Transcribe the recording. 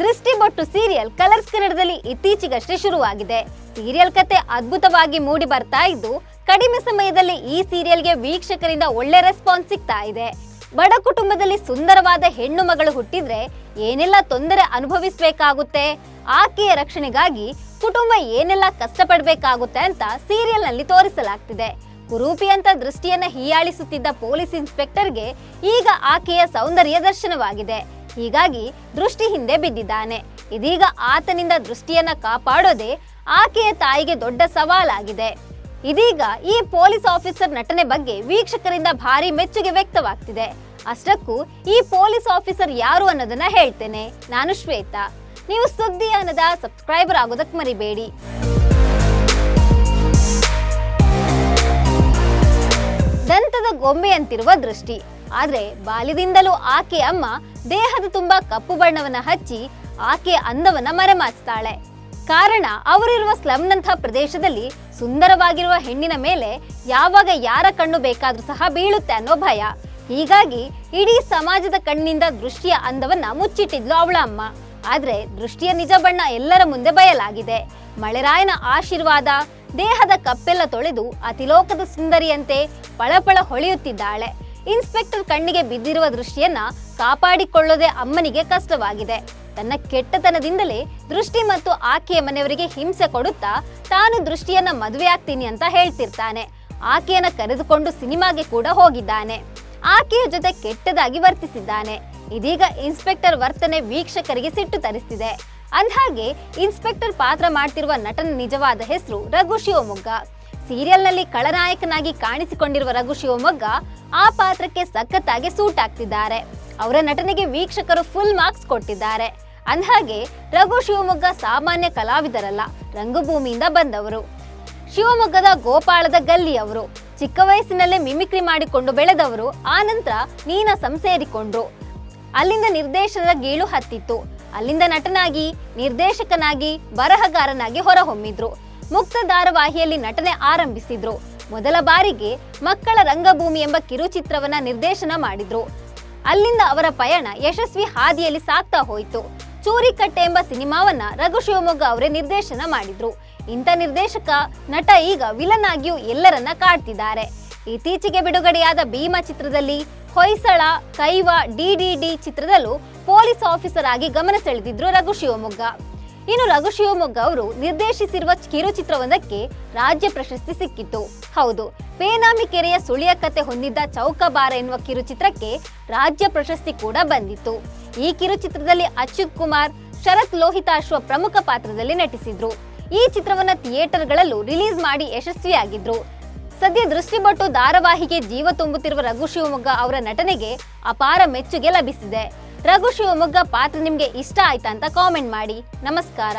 ದೃಷ್ಟಿ ಬೊಟ್ಟು serial colours ಕನ್ನಡದಲ್ಲಿ ಇತ್ತೀಚೆಗಷ್ಟೇ ಶುರುವಾಗಿದೆ. ಸೀರಿಯಲ್ ಕತೆ ಅದ್ಭುತವಾಗಿ ಮೂಡಿ ಬರ್ತಾ ಇದ್ದು, ಕಡಿಮೆ ಸಮಯದಲ್ಲಿ ಈ ಸೀರಿಯಲ್ಗೆ ವೀಕ್ಷಕರಿಂದ ಒಳ್ಳೆ ರೆಸ್ಪಾನ್ಸ್ ಸಿಗ್ತಾ ಇದೆ. ಬಡ ಕುಟುಂಬದಲ್ಲಿ ಸುಂದರವಾದ ಹೆಣ್ಣು ಮಗಳು ಹುಟ್ಟಿದ್ರೆ ಏನೆಲ್ಲ ತೊಂದರೆ ಅನುಭವಿಸಬೇಕಾಗುತ್ತೆ? ಆಕೆಯ ರಕ್ಷಣೆಗಾಗಿ ಕುಟುಂಬ ಏನೆಲ್ಲ ಕಷ್ಟಪಡಬೇಕಾಗುತ್ತೆ ಅಂತ ಸೀರಿಯಲ್ನಲ್ಲಿ ತೋರಿಸಲಾಗ್ತಿದೆ. ಕುರೂಪಿ ಅಂತ ದೃಷ್ಟಿಯನ್ನ ಹೀಯಾಳಿಸುತ್ತಿದ್ದ ಪೊಲೀಸ್ ಇನ್ಸ್ಪೆಕ್ಟರ್ಗೆ ಈಗ ಆಕೆಯ ಸೌಂದರ್ಯ ದರ್ಶನವಾಗಿದೆ. ಹೀಗಾಗಿ ದೃಷ್ಟಿ ಹಿಂದೆ ಬಿದ್ದಿದ್ದಾನೆ. ಇದೀಗ ಆತನಿಂದ ದೃಷ್ಟಿಯನ್ನ ಕಾಪಾಡೋದೇ ಆಕೆಯ ತಾಯಿಗೆ ದೊಡ್ಡ ಸವಾಲಾಗಿದೆ. ಇದೀಗ ಈ ಪೊಲೀಸ್ ಆಫೀಸರ್ ನಟನೆ ಬಗ್ಗೆ ವೀಕ್ಷಕರಿಂದ ಭಾರಿ ಮೆಚ್ಚುಗೆ ವ್ಯಕ್ತವಾಗ್ತಿದೆ. ಅಷ್ಟಕ್ಕೂ ಈ ಪೊಲೀಸ್ ಆಫೀಸರ್ ಯಾರು ಅನ್ನೋದನ್ನ ಹೇಳ್ತೇನೆ. ನಾನು ಶ್ವೇತಾ. ನೀವು ಸುದ್ದಿ ಅನ್ನದ ಸಬ್ಸ್ಕ್ರೈಬರ್ ಆಗೋದಕ್ಕೆ ಮರಿಬೇಡಿ. ದಂತದ ಗೊಂಬೆಯಂತಿರುವ ದೃಷ್ಟಿ. ಆದ್ರೆ ಬಾಲ್ಯದಿಂದಲೂ ಆಕೆ ಅಮ್ಮ ದೇಹದ ತುಂಬಾ ಕಪ್ಪು ಬಣ್ಣವನ್ನ ಹಚ್ಚಿ ಆಕೆ ಅಂದವನ್ನ ಮರೆಮಾಚ್ತಾಳೆ. ಕಾರಣ ಅವರಿರುವ ಸ್ಲಮ್ನಂಥ ಪ್ರದೇಶದಲ್ಲಿ ಸುಂದರವಾಗಿರುವ ಹೆಣ್ಣಿನ ಮೇಲೆ ಯಾವಾಗ ಯಾರ ಕಣ್ಣು ಬೇಕಾದ್ರೂ ಸಹ ಬೀಳುತ್ತೆ ಅನ್ನೋ ಭಯ. ಹೀಗಾಗಿ ಇಡೀ ಸಮಾಜದ ಕಣ್ಣಿಂದ ದೃಷ್ಟಿಯ ಅಂದವನ್ನ ಮುಚ್ಚಿಟ್ಟಿದ್ಲು ಅವಳ ಅಮ್ಮ. ಆದ್ರೆ ದೃಷ್ಟಿಯ ನಿಜ ಬಣ್ಣ ಎಲ್ಲರ ಮುಂದೆ ಬಯಲಾಗಿದೆ. ಮಳೆರಾಯನ ಆಶೀರ್ವಾದ ದೇಹದ ಕಪ್ಪೆಲ್ಲ ತೊಳೆದು ಅತಿಲೋಕದ ಸುಂದರಿಯಂತೆ ಪಳಪಳ ಹೊಳೆಯುತ್ತಿದ್ದಾಳೆ. ಇನ್ಸ್ಪೆಕ್ಟರ್ ಕಣ್ಣಿಗೆ ಬಿದ್ದಿರುವ ದೃಷ್ಟಿಯನ್ನ ಕಾಪಾಡಿಕೊಳ್ಳೋದೇ ಅಮ್ಮನಿಗೆ ಕಷ್ಟವಾಗಿದೆ. ತನ್ನ ಕೆಟ್ಟತನದಿಂದಲೇ ದೃಷ್ಟಿ ಮತ್ತು ಆಕೆಯ ಮನೆಯವರಿಗೆ ಹಿಂಸೆ ಕೊಡುತ್ತಾ ತಾನು ದೃಷ್ಟಿಯನ್ನ ಮದುವೆ ಆಗ್ತೀನಿ ಅಂತ ಹೇಳ್ತಿರ್ತಾನೆ. ಆಕೆಯನ್ನ ಕರೆದುಕೊಂಡು ಸಿನಿಮಾಗೆ ಕೂಡ ಹೋಗಿದ್ದಾನೆ. ಆಕೆಯ ಜೊತೆ ಕೆಟ್ಟದಾಗಿ ವರ್ತಿಸಿದ್ದಾನೆ. ಇದೀಗ ಇನ್ಸ್ಪೆಕ್ಟರ್ ವರ್ತನೆ ವೀಕ್ಷಕರಿಗೆ ಸಿಟ್ಟು ತರಿಸ್ತಿದೆ. ಅಂದ್ಹಾಗೆ ಇನ್ಸ್ಪೆಕ್ಟರ್ ಪಾತ್ರ ಮಾಡ್ತಿರುವ ನಟನ ನಿಜವಾದ ಹೆಸರು ರಘು ಶಿವಮೊಗ್ಗ. ಸೀರಿಯಲ್ನಲ್ಲಿ ಖಳನಾಯಕನಾಗಿ ಕಾಣಿಸಿಕೊಂಡಿರುವ ರಘು ಶಿವಮೊಗ್ಗ ಆ ಪಾತ್ರಕ್ಕೆ ಸಖತ್ತಾಗಿ ಸೂಟ್ ಆಗ್ತಿದ್ದಾರೆ ಅವರ ನಟನೆಗೆ ವೀಕ್ಷಕರು ಫುಲ್ ಮಾರ್ಕ್ಸ್ ಕೊಟ್ಟಿದ್ದಾರೆ. ಅಂದ್ಹಾಗೆ, ರಘು ಶಿವಮೊಗ್ಗ ಸಾಮಾನ್ಯ ಕಲಾವಿದರಲ್ಲ, ರಂಗಭೂಮಿಯಿಂದ ಬಂದವರು. ಶಿವಮೊಗ್ಗದ ಗೋಪಾಳದ ಗಲ್ಲಿಯವರು ಚಿಕ್ಕ ವಯಸ್ಸಿನಲ್ಲೇ ಮಿಮಿಕ್ರಿ ಮಾಡಿಕೊಂಡು ಬೆಳೆದವರು ಆನಂತರ ನೀನ ಸಂಸೇರಿಕೊಂಡ್ರು. ಅಲ್ಲಿಂದ ನಿರ್ದೇಶನದ ಗೀಳು ಹತ್ತಿತ್ತು. ಅಲ್ಲಿಂದ ನಟನಾಗಿ, ನಿರ್ದೇಶಕನಾಗಿ, ಬರಹಗಾರನಾಗಿ ಹೊರಹೊಮ್ಮಿದ್ರು. ಮುಕ್ತ ಧಾರಾವಾಹಿಯಲ್ಲಿ ನಟನೆ ಆರಂಭಿಸಿದ್ರು. ಮೊದಲ ಬಾರಿಗೆ ಮಕ್ಕಳ ರಂಗಭೂಮಿ ಎಂಬ ಕಿರುಚಿತ್ರವನ್ನ ನಿರ್ದೇಶನ ಮಾಡಿದ್ರು. ಅಲ್ಲಿಂದ ಅವರ ಪಯಣ ಯಶಸ್ವಿ ಹಾದಿಯಲ್ಲಿ ಸಾಗ್ತಾ ಹೋಯಿತು. ಚೂರಿಕಟ್ಟೆ ಎಂಬ ಸಿನಿಮಾವನ್ನ ರಘು ಶಿವಮೊಗ್ಗ ಅವರೇ ನಿರ್ದೇಶನ ಮಾಡಿದ್ರು. ಇಂಥ ನಿರ್ದೇಶಕ, ನಟ ಈಗ ವಿಲನ್ ಆಗಿಯೂ ಎಲ್ಲರನ್ನ ಕಾಡ್ತಿದ್ದಾರೆ. ಇತ್ತೀಚೆಗೆ ಬಿಡುಗಡೆಯಾದ ಭೀಮ ಚಿತ್ರದಲ್ಲಿ Hoysala, Kaiva D D D ಚಿತ್ರದಲ್ಲೂ police officer ಆಗಿ ಗಮನ ಸೆಳೆದಿದ್ರು ರಘು ಶಿವಮೊಗ್ಗ. ಇನ್ನು ರಘು ಶಿವಮೊಗ್ಗ ಅವರು ನಿರ್ದೇಶಿಸಿರುವ ಕಿರುಚಿತ್ರವೊಂದಕ್ಕೆ ರಾಜ್ಯ ಪ್ರಶಸ್ತಿ ಸಿಕ್ಕಿತ್ತು. ಹೌದು ಬೇನಾಮಿ ಕೆರೆಯ ಸುಳಿಯ ಕತೆ ಹೊಂದಿದ್ದ ಚೌಕಬಾರ ಎನ್ನುವ ಕಿರುಚಿತ್ರಕ್ಕೆ ರಾಜ್ಯ ಪ್ರಶಸ್ತಿ ಕೂಡ ಬಂದಿತ್ತು. ಈ ಕಿರುಚಿತ್ರದಲ್ಲಿ ಅಚ್ಯುತ್ ಕುಮಾರ್, ಶರತ್ ಲೋಹಿತಾಶ್ವ ಪ್ರಮುಖ ಪಾತ್ರದಲ್ಲಿ ನಟಿಸಿದ್ರು. ಈ ಚಿತ್ರವನ್ನ ಥಿಯೇಟರ್ಗಳಲ್ಲೂ ರಿಲೀಸ್ ಮಾಡಿ ಯಶಸ್ವಿಯಾಗಿದ್ರು. ಸದ್ಯ ದೃಷ್ಟಿಪಟ್ಟು ಧಾರಾವಾಹಿಗೆ ಜೀವ ತುಂಬುತ್ತಿರುವ ರಘು ಶಿವಮೊಗ್ಗ ಅವರ ನಟನೆಗೆ ಅಪಾರ ಮೆಚ್ಚುಗೆ ಲಭಿಸಿದೆ. ರಘು ಶಿವಮೊಗ್ಗ ಪಾತ್ರ ನಿಮಗೆ ಇಷ್ಟ ಆಯ್ತಾ ಅಂತ ಕಾಮೆಂಟ್ ಮಾಡಿ. ನಮಸ್ಕಾರ.